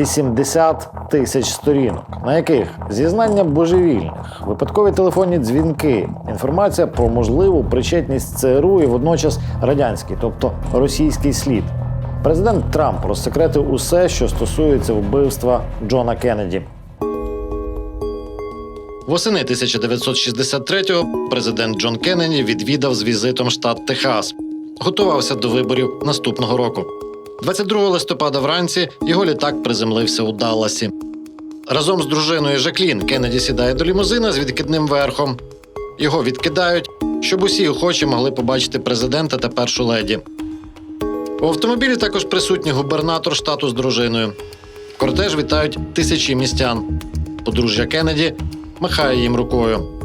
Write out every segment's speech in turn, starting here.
80 тисяч сторінок, на яких зізнання божевільних, випадкові телефонні дзвінки, інформація про можливу причетність ЦРУ і водночас радянський, тобто російський слід. Президент Трамп розсекретив усе, що стосується вбивства Джона Кеннеді. Восени 1963-го президент Джон Кеннеді відвідав з візитом штат Техас. Готувався до виборів наступного року. 22 листопада вранці його літак приземлився у Далласі. Разом з дружиною Жаклін Кеннеді сідає до лімузина з відкидним верхом. Його відкидають, щоб усі охочі могли побачити президента та першу леді. У автомобілі також присутній губернатор штату з дружиною. Кортеж вітають тисячі містян. Подружжя Кеннеді махає їм рукою.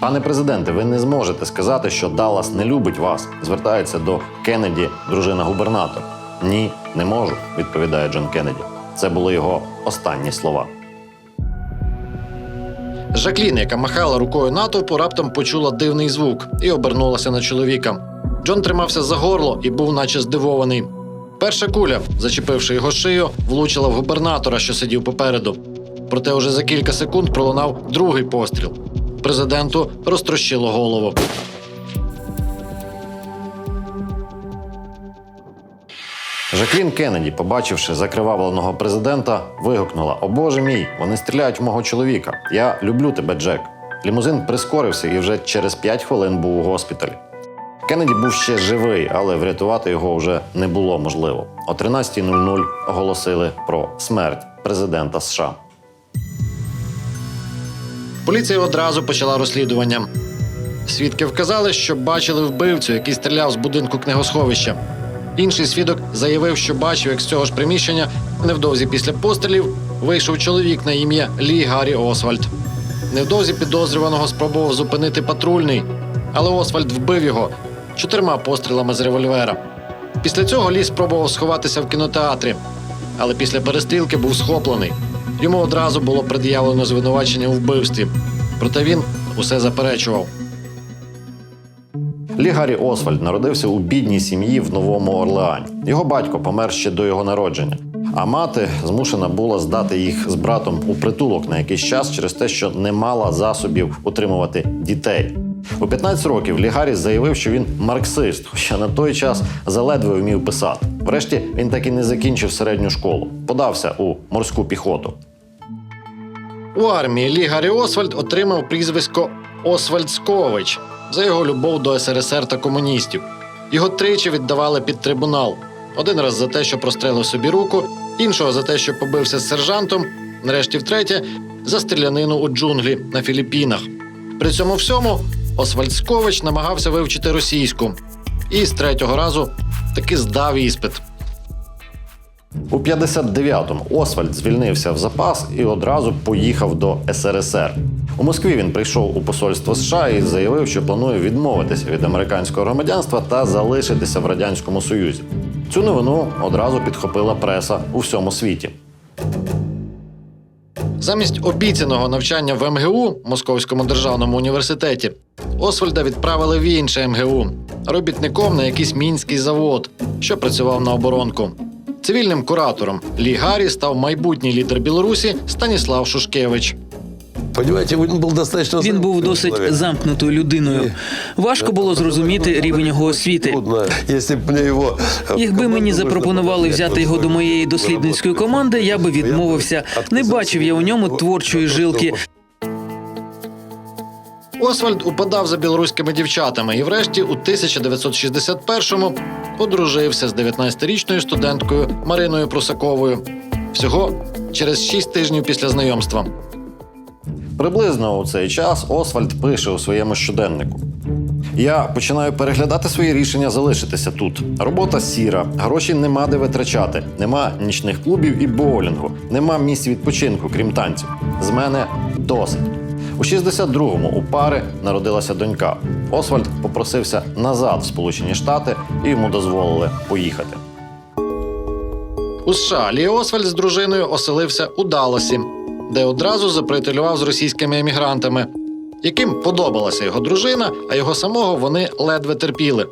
Пане президенте, ви не зможете сказати, що Даллас не любить вас. Звертається до Кеннеді, дружина губернатор. Ні, не можу, відповідає Джон Кеннеді. Це були його останні слова. Жаклін, яка махала рукою натовпу, раптом почула дивний звук і обернулася на чоловіка. Джон тримався за горло і був наче здивований. Перша куля, зачепивши його шию, влучила в губернатора, що сидів попереду. Проте уже за кілька секунд пролунав другий постріл. Президенту розтрощило голову. Жаклін Кеннеді, побачивши закривавленого президента, вигукнула: О Боже мій, вони стріляють в мого чоловіка. Я люблю тебе, Джек. Лімузин прискорився і вже через 5 хвилин був у госпіталі. Кеннеді був ще живий, але врятувати його вже не було можливо. О 13.00 оголосили про смерть президента США. Поліція одразу почала розслідування. Свідки вказали, що бачили вбивцю, який стріляв з будинку книгосховища. Інший свідок заявив, що бачив, як з цього ж приміщення невдовзі після пострілів вийшов чоловік на ім'я Лі Гаррі Освальд. Невдовзі підозрюваного спробував зупинити патрульний, але Освальд вбив його чотирма пострілами з револьвера. Після цього Лі спробував сховатися в кінотеатрі, але після перестрілки був схоплений. Йому одразу було пред'явлено звинувачення у вбивстві. Проте він усе заперечував. Лі Гаррі Освальд народився у бідній сім'ї в Новому Орлеані. Його батько помер ще до його народження, а мати змушена була здати їх з братом у притулок на якийсь час через те, що не мала засобів утримувати дітей. У 15 років Лі Гаррі заявив, що він марксист, хоча на той час заледве вмів писати. Врешті він так і не закінчив середню школу, подався у морську піхоту. У армії Лі Гаррі Освальд отримав прізвисько Освальдскович за його любов до СРСР та комуністів. Його тричі віддавали під трибунал. Один раз за те, що прострелив собі руку, іншого за те, що побився з сержантом, нарешті втретє за стрілянину у джунглі на Філіппінах. При цьому всьому Освальдскович намагався вивчити російську і з третього разу таки здав іспит. У 59-му Освальд звільнився в запас і одразу поїхав до СРСР. У Москві він прийшов у посольство США і заявив, що планує відмовитися від американського громадянства та залишитися в радянському союзі. Цю новину одразу підхопила преса у всьому світі. Замість обіцяного навчання в МГУ Московському державному університеті Освальда відправили в інше МГУ робітником на якийсь мінський завод, що працював на оборонку. Цивільним куратором Лі Гаррі став майбутній лідер Білорусі Станіслав Шушкевич. Він був достатньо Він був досить замкнутою людиною. Важко було зрозуміти рівень його освіти. В Якби мені запропонували взяти, його до моєї дослідницької команди, я би відмовився. Не бачив я у ньому творчої жилки. Освальд упадав за білоруськими дівчатами і, врешті, у 1961-му одружився з 19-річною студенткою Мариною Прусаковою. Всього через 6 тижнів після знайомства. Приблизно у цей час Освальд пише у своєму щоденнику. Я починаю переглядати свої рішення залишитися тут. Робота сіра, гроші нема де витрачати, нема нічних клубів і боулінгу, нема місць відпочинку, крім танців. З мене досить. У 62-му у пари народилася донька. Освальд попросився назад в Сполучені Штати і йому дозволили поїхати. У США Лі Освальд з дружиною оселився у Далласі, де одразу заприятелював з російськими емігрантами, яким подобалася його дружина, а його самого вони ледве терпіли.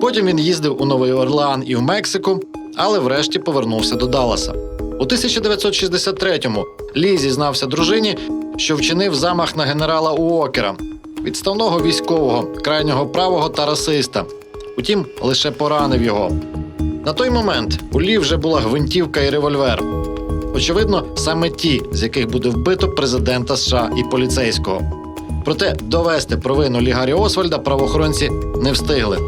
Потім він їздив у Новий Орлеан і в Мексику, але врешті повернувся до Далласа. У 1963-му Лі зізнався дружині, що вчинив замах на генерала Уокера, відставного військового, крайнього правого та расиста. Утім, лише поранив його. На той момент у Лі вже була гвинтівка і револьвер. Очевидно, саме ті, з яких буде вбито президента США і поліцейського. Проте довести провину Лі Гаррі Освальда правоохоронці не встигли.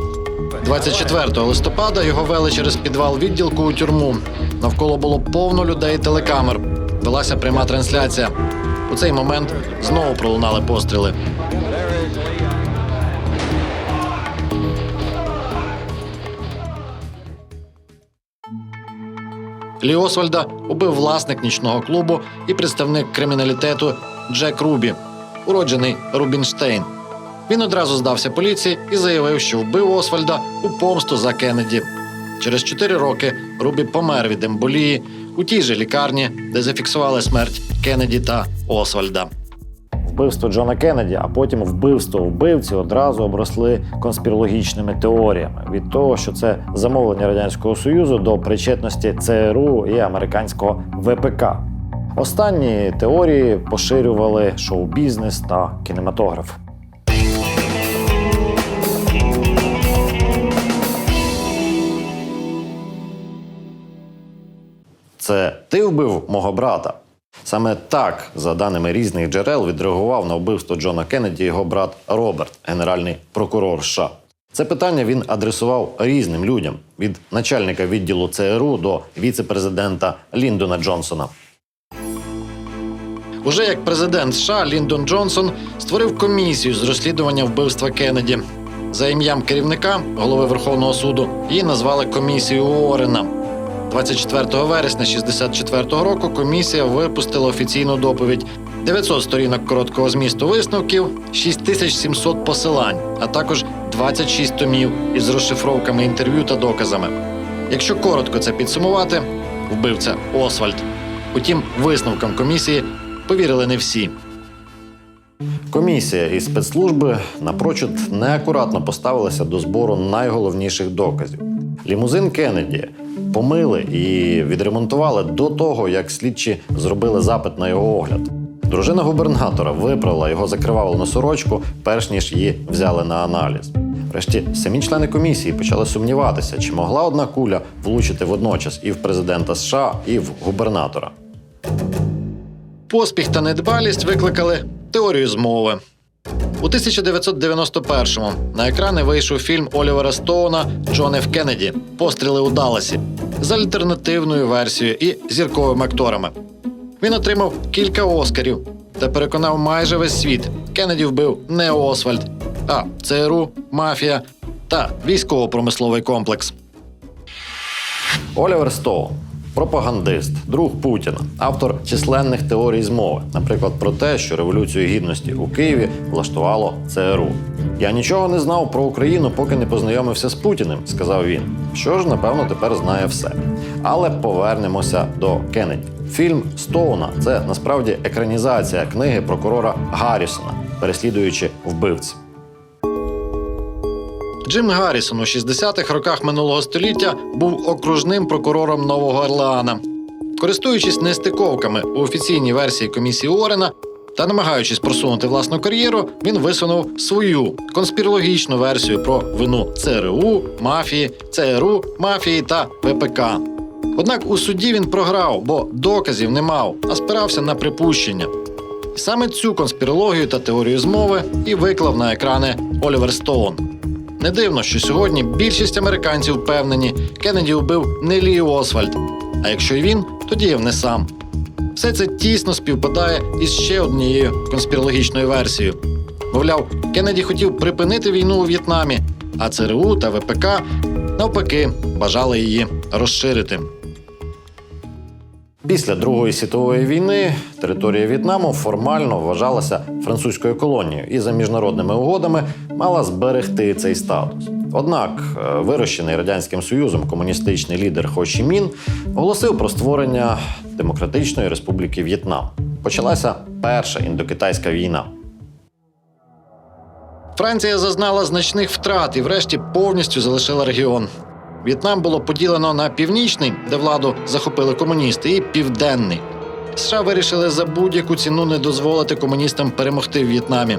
24 листопада його вели через підвал відділку у тюрму. Навколо було повно людей телекамер. Велася пряма трансляція. У цей момент знову пролунали постріли. Лі Освальда убив власник нічного клубу і представник криміналітету Джек Рубі, уроджений Рубінштейн. Він одразу здався поліції і заявив, що вбив Освальда у помсту за Кеннеді. Через чотири роки Рубі помер від емболії у тій же лікарні, де зафіксували смерть Кеннеді та Освальда. Вбивство Джона Кеннеді, а потім вбивство вбивці одразу обросли конспірологічними теоріями від того, що це замовлення радянського союзу до причетності ЦРУ і американського ВПК. Останні теорії поширювали шоу-бізнес та кінематограф. Це ти вбив мого брата. Саме так, за даними різних джерел, відреагував на вбивство Джона Кеннеді його брат Роберт, генеральний прокурор США. Це питання він адресував різним людям від начальника відділу ЦРУ до віце-президента Ліндона Джонсона. Уже як президент США Ліндон Джонсон створив комісію з розслідування вбивства Кеннеді. За ім'ям керівника голови Верховного суду її назвали комісією Уоррена. 24 вересня 64 року комісія випустила офіційну доповідь. 900 сторінок короткого змісту висновків, 6700 посилань, а також 26 томів із розшифровками інтерв'ю та доказами. Якщо коротко це підсумувати, вбивця Освальд. Утім, висновкам комісії повірили не всі. Комісія і спецслужби напрочуд неакуратно поставилися до збору найголовніших доказів. Лімузин Кеннеді помили і відремонтували до того, як слідчі зробили запит на його огляд. Дружина губернатора виправила його закривавлену сорочку, перш ніж її взяли на аналіз. Врешті самі члени комісії почали сумніватися, чи могла одна куля влучити водночас і в президента США, і в губернатора. Поспіх та недбалість викликали теорію змови. У 1991-му на екрани вийшов фільм Олівера Стоуна Джон Ф. Кеннеді Постріли у Далласі з альтернативною версією і зірковими акторами. Він отримав кілька оскарів та переконав майже весь світ. Кеннеді вбив не Освальд, а ЦРУ, мафія та військово-промисловий комплекс. Олівер Стоун пропагандист, друг Путіна, автор численних теорій змови, наприклад, про те, що революцію гідності у Києві влаштувало ЦРУ. Я нічого не знав про Україну, поки не познайомився з Путіним, сказав він. Що ж, напевно, тепер знає все. Але повернемося до Кеннеді. Фільм Стоуна це насправді екранізація книги прокурора Гаррісона, переслідуючи вбивців. Джим Гаррісон у 60-х роках минулого століття був окружним прокурором Нового Орлеана. Користуючись нестиковками у офіційній версії комісії Уоррена та намагаючись просунути власну кар'єру, він висунув свою конспірологічну версію про вину ЦРУ, мафії, ЦРУ, мафії та ВПК. Однак у суді він програв, бо доказів не мав, а спирався на припущення. І саме цю конспірологію та теорію змови і виклав на екрани Олівер Стоун. Не дивно, що сьогодні більшість американців впевнені, Кеннеді вбив не Лі Освальд. А якщо й він, то діяв не сам. Все це тісно співпадає із ще однією конспірологічною версією. Мовляв, Кеннеді хотів припинити війну у В'єтнамі, а ЦРУ та ВПК навпаки бажали її розширити. Після Другої світової війни територія В'єтнаму формально вважалася французькою колонією і за міжнародними угодами мала зберегти цей статус. Однак, е, вирощений радянським союзом комуністичний лідер Хо Чі Мін оголосив про створення демократичної республіки В'єтнам. Почалася перша індокитайська війна. Франція зазнала значних втрат і, врешті, повністю залишила регіон. В'єтнам було поділено на північний, де владу захопили комуністи, і південний. США вирішили за будь-яку ціну не дозволити комуністам перемогти в В'єтнамі.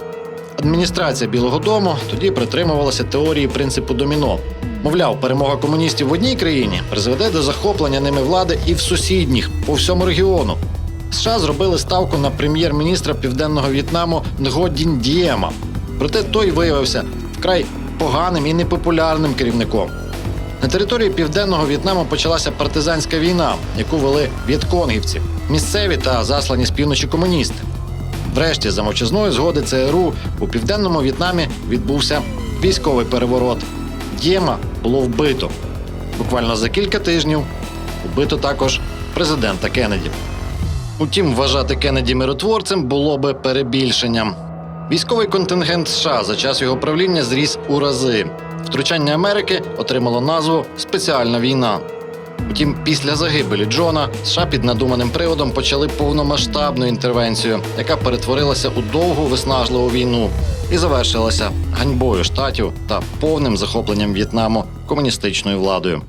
Адміністрація Білого Дому тоді притримувалася теорії принципу доміно. Мовляв, перемога комуністів в одній країні призведе до захоплення ними влади і в сусідніх по всьому регіону. США зробили ставку на прем'єр-міністра південного В'єтнаму Нго Дін Дієма. Проте той виявився вкрай поганим і непопулярним керівником. На території південного В'єтнаму почалася партизанська війна, яку вели в'єтконгівці, місцеві та заслані з півночі комуністи. Врешті, за мовчазної згоди ЦРУ у південному В'єтнамі відбувся військовий переворот. Дєма було вбито. Буквально за кілька тижнів вбито також президента Кеннеді. Утім, вважати Кеннеді миротворцем було би перебільшенням. Військовий контингент США за час його правління зріс у рази. Втручання Америки отримало назву Спеціальна війна. Утім, після загибелі Джона США під надуманим приводом почали повномасштабну інтервенцію, яка перетворилася у довгу виснажливу війну і завершилася ганьбою штатів та повним захопленням В'єтнаму комуністичною владою.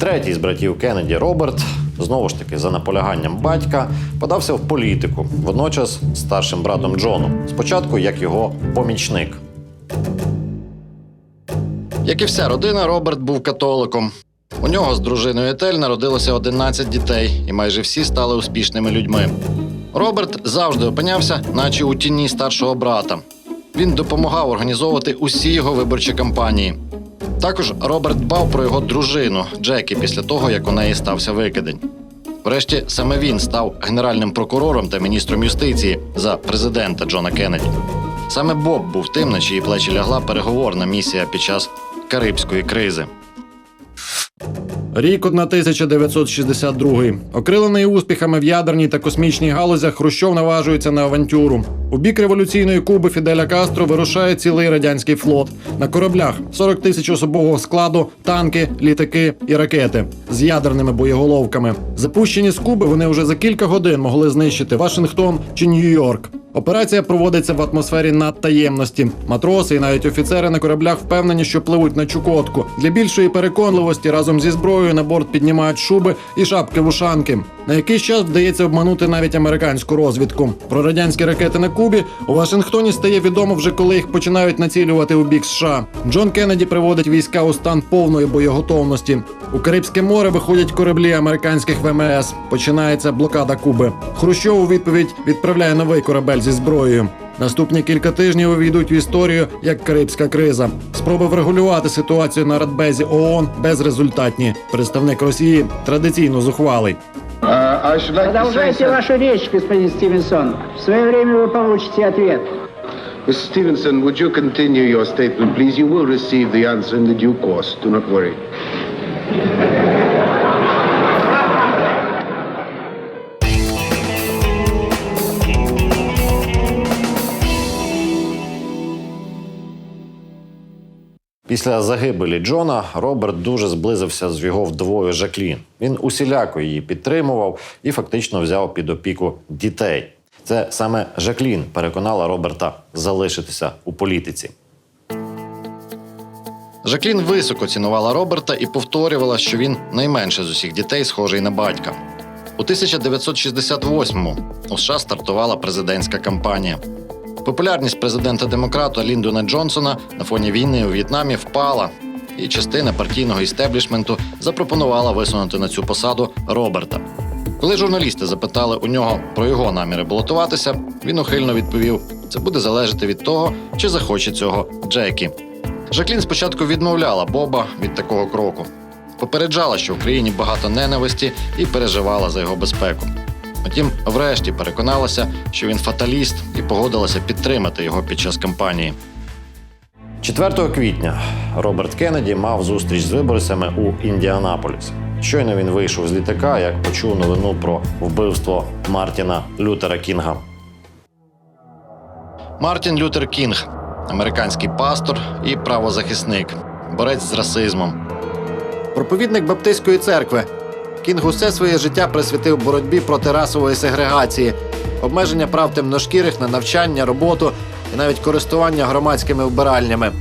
Третій з братів Кеннеді Роберт, знову ж таки за наполяганням батька, подався в політику, водночас старшим братом Джону. Спочатку як його помічник. Як і вся родина, Роберт був католиком. У нього з дружиною Етель народилося 11 дітей, і майже всі стали успішними людьми. Роберт завжди опинявся, наче у тіні старшого брата. Він допомагав організовувати усі його виборчі кампанії. Також Роберт дбав про його дружину Джекі після того, як у неї стався викидень. Врешті саме він став генеральним прокурором та міністром юстиції за президента Джона Кеннеді. Саме Боб був тим, на чиї плечі лягла переговорна місія під час Карибської кризи. Рік 1962. Окрилений успіхами в ядерній та космічній галузях, Хрущов наважується на авантюру. У бік революційної Куби Фіделя Кастро вирушає цілий радянський флот. На кораблях 40 тисяч особового складу, танки, літаки і ракети з ядерними боєголовками. Запущені з Куби вони вже за кілька годин могли знищити Вашингтон чи Нью-Йорк. Операція проводиться в атмосфері надтаємності. Матроси і навіть офіцери на кораблях впевнені, що пливуть на Чукотку. Для більшої переконливості разом зі зброєю на борт піднімають шуби і шапки вушанки. На якийсь час вдається обманути навіть американську розвідку. Про радянські ракети на Кубі у Вашингтоні стає відомо вже коли їх починають націлювати у бік США. Джон Кеннеді приводить війська у стан повної боєготовності. У Карибське море виходять кораблі американських ВМС. Починається блокада Куби. Хрущов у відповідь відправляє новий корабель зі зброєю. Наступні кілька тижнів увійдуть в історію як Карибська криза. Спроби врегулювати ситуацію на Радбезі ООН безрезультатні. Представник Росії традиційно зухвалий. Uh, Продолжайте вашу речь, господин Стивенсон. В свое время вы получите ответ. Mr. Stevenson, would you continue your statement, please? You will receive the answer in the due course. Do not worry. Після загибелі Джона Роберт дуже зблизився з його вдвою Жаклін. Він усіляко її підтримував і фактично взяв під опіку дітей. Це саме Жаклін переконала Роберта залишитися у політиці. Жаклін високо цінувала Роберта і повторювала, що він найменше з усіх дітей схожий на батька. У 1968-му у США стартувала президентська кампанія. Популярність президента демократа Ліндона Джонсона на фоні війни у В'єтнамі впала, і частина партійного істеблішменту запропонувала висунути на цю посаду Роберта. Коли журналісти запитали у нього про його наміри балотуватися, він ухильно відповів: це буде залежати від того, чи захоче цього Джекі. Жаклін спочатку відмовляла Боба від такого кроку. Попереджала, що в країні багато ненависті і переживала за його безпеку. Втім, врешті переконалася, що він фаталіст і погодилася підтримати його під час кампанії. 4 квітня Роберт Кеннеді мав зустріч з виборцями у Індіанаполісі. Щойно він вийшов з літака, як почув новину про вбивство Мартіна Лютера Кінга. Мартін Лютер Кінг, американський пастор і правозахисник, борець з расизмом. Проповідник Баптистської церкви. Кінг усе своє життя присвятив боротьбі проти расової сегрегації, обмеження прав темношкірих на навчання, роботу і навіть користування громадськими вбиральнями.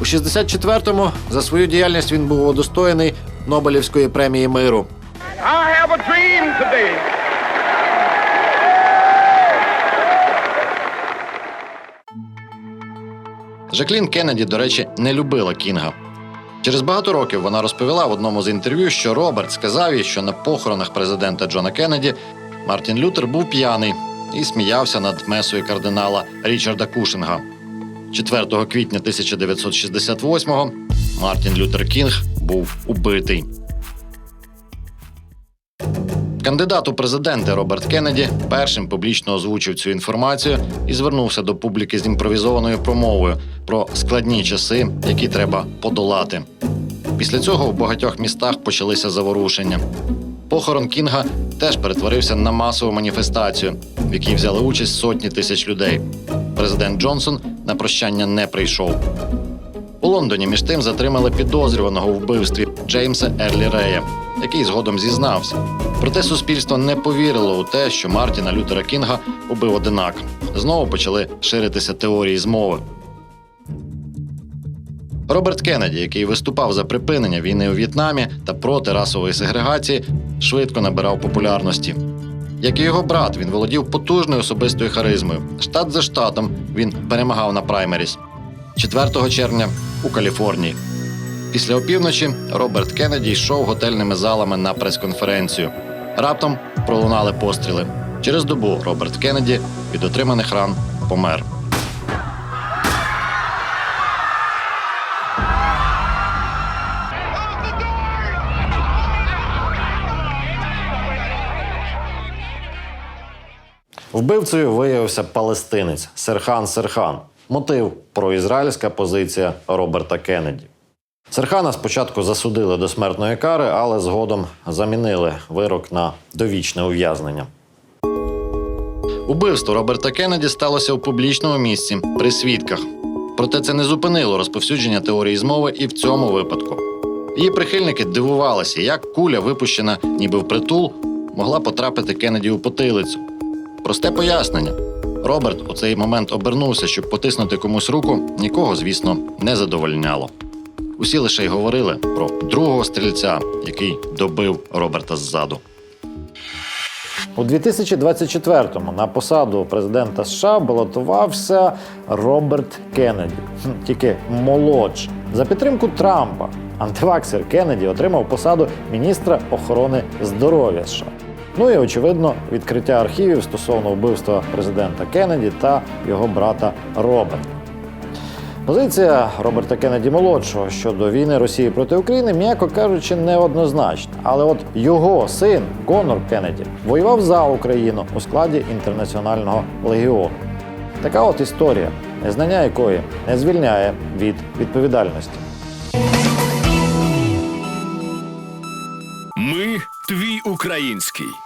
У 64-му за свою діяльність він був удостоєний Нобелівської премії миру. I have a dream today. Жаклін Кеннеді, до речі, не любила Кінга. Через багато років вона розповіла в одному з інтерв'ю, що Роберт сказав їй, що на похоронах президента Джона Кеннеді Мартін Лютер був п'яний і сміявся над месою кардинала Річарда Кушинга. 4 квітня 1968-го Мартін Лютер Кінг був убитий. Кандидат у президенти Роберт Кеннеді першим публічно озвучив цю інформацію і звернувся до публіки з імпровізованою промовою про складні часи, які треба подолати. Після цього в багатьох містах почалися заворушення. Похорон Кінга теж перетворився на масову маніфестацію, в якій взяли участь сотні тисяч людей. Президент Джонсон на прощання не прийшов. У Лондоні між тим затримали підозрюваного у вбивстві Джеймса Ерлі Рея, який згодом зізнався. Проте суспільство не повірило у те, що Мартіна Лютера Кінга убив одинак. Знову почали ширитися теорії змови. Роберт Кеннеді, який виступав за припинення війни у В'єтнамі та проти расової сегрегації, швидко набирав популярності. Як і його брат, він володів потужною особистою харизмою. Штат за штатом він перемагав на праймеріс. 4 червня у Каліфорнії. Після опівночі Роберт Кеннеді йшов готельними залами на прес-конференцію. Раптом пролунали постріли. Через добу Роберт Кеннеді від отриманих ран помер. Вбивцею виявився палестинець Серхан Серхан. Мотив проізраїльська позиція Роберта Кеннеді. Серхана спочатку засудили до смертної кари, але згодом замінили вирок на довічне ув'язнення. Убивство Роберта Кеннеді сталося у публічному місці при свідках. Проте це не зупинило розповсюдження теорії змови і в цьому випадку. Її прихильники дивувалися, як куля, випущена ніби впритул, могла потрапити Кеннеді у потилицю. Просте пояснення. Роберт у цей момент обернувся, щоб потиснути комусь руку, нікого, звісно, не задовольняло. Усі лише й говорили про другого стрільця, який добив Роберта ззаду. У 2024-му на посаду президента США балотувався Роберт Кеннеді, тільки молодший. За підтримку Трампа антиваксер Кеннеді отримав посаду міністра охорони здоров'я США. Ну і очевидно, відкриття архівів стосовно вбивства президента Кеннеді та його брата Роберта. Позиція Роберта Кеннеді молодшого щодо війни Росії проти України, м'яко кажучи, неоднозначна. Але от його син Конор Кеннеді воював за Україну у складі інтернаціонального легіону. Така от історія, незнання якої не звільняє від відповідальності. Ми твій український.